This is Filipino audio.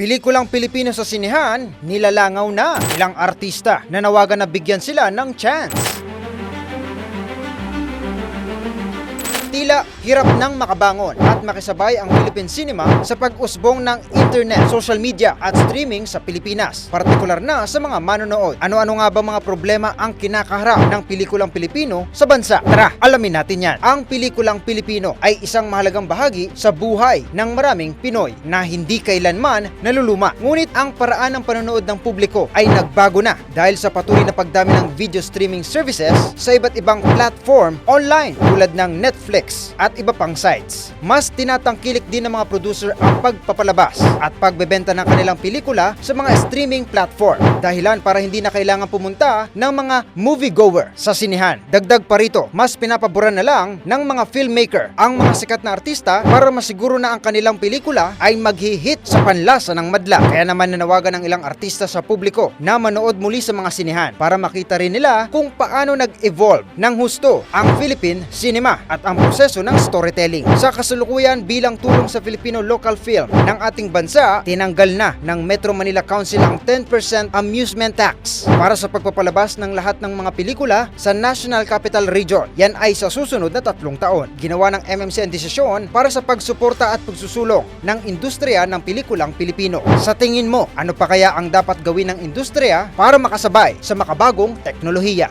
Pelikulang Pilipino sa sinihan, nilalangaw na ilang artista na nawagan na bigyan sila ng chance. Tila hirap nang makabangon at makisabay ang Philippine cinema sa pag-usbong ng internet, social media at streaming sa Pilipinas, partikular na sa mga manonood. Ano-ano nga ba mga problema ang kinakaharap ng pelikulang Pilipino sa bansa? Tara, alamin natin yan. Ang pelikulang Pilipino ay isang mahalagang bahagi sa buhay ng maraming Pinoy na hindi kailanman naluluma. Ngunit ang paraan ng panonood ng publiko ay nagbago na dahil sa patuloy na pagdami ng video streaming services sa iba't ibang platform online tulad ng Netflix at iba pang sites. Mas tinatangkilik din ng mga producer ang pagpapalabas at pagbebenta ng kanilang pelikula sa mga streaming platform. Dahilan para hindi na kailangan pumunta ng mga moviegoer sa sinihan. Dagdag pa rito, mas pinapaboran na lang ng mga filmmaker ang mga sikat na artista para masiguro na ang kanilang pelikula ay maghihit sa panlasa ng madla. Kaya naman nanawagan ng ilang artista sa publiko na manood muli sa mga sinihan para makita rin nila kung paano nag-evolve ng husto ang Philippine cinema at ang proseso ng storytelling. Sa kasulukuyan bilang tulong sa Filipino local film ng ating bansa, tinanggal na ng Metro Manila Council ang 10% amusement tax para sa pagpapalabas ng lahat ng mga pelikula sa National Capital Region. Yan ay sa susunod na tatlong taon. Ginawa ng MMC ang desisyon para sa pagsuporta at pagsusulong ng industriya ng pelikulang Pilipino. Sa tingin mo, ano pa kaya ang dapat gawin ng industriya para makasabay sa makabagong teknolohiya?